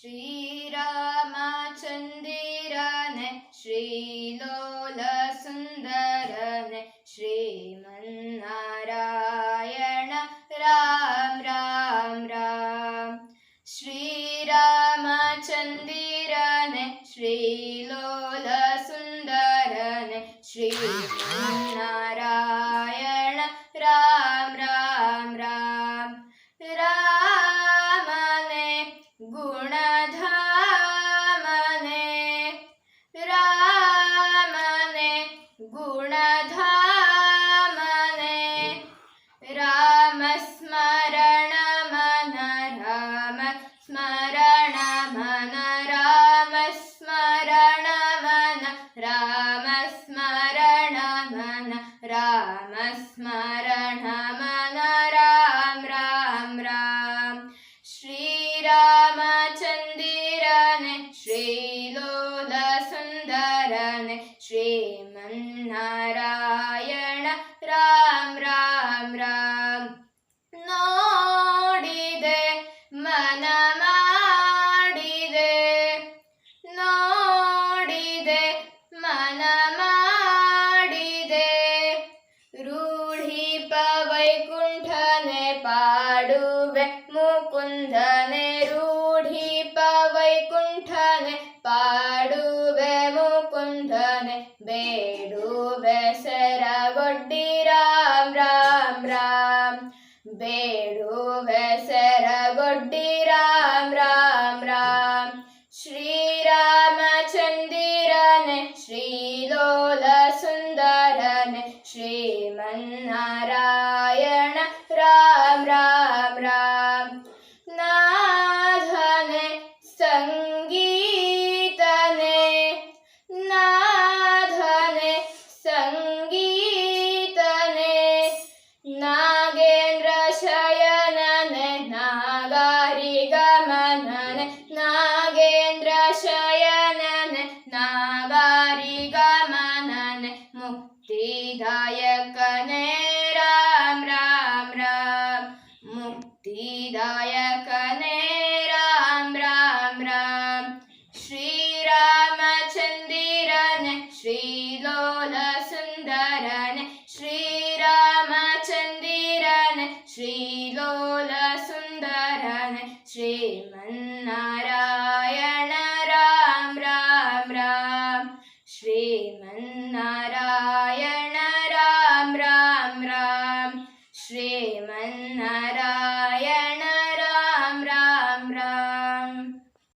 श्री भगवान् श्रीमन्नारायण राम राम राम नोडिदे मन ಮಾಡಿದೆ ನೋಡಿದೆ ಮನ ಮಾಡಿದೆ ರೂಢಿಪ ವೈಕುಂಠನೆ ಪಾಡುವೆ ಮುಕುಂದನೆ ರೂಢಿಪ ವೈಕುಂಠನೆ ಪಾ ी राम राम राम। बेडुव सरबुड्डी राम राम राम। श्रीरामचन्दीरन् श्री लोलसुन्दरन श्रीमन्नाराय क्तिदायकने राम राम। राम मुक्तिदायकने राम राम। राम श्रीरामचन्द्रन श्री लोल सुन्दरन श्रीरामचन्दीरन् श्री सुन्दरन श्रीमन्नारायण राम राम राम। श्रीमन्नारायण നാരായണ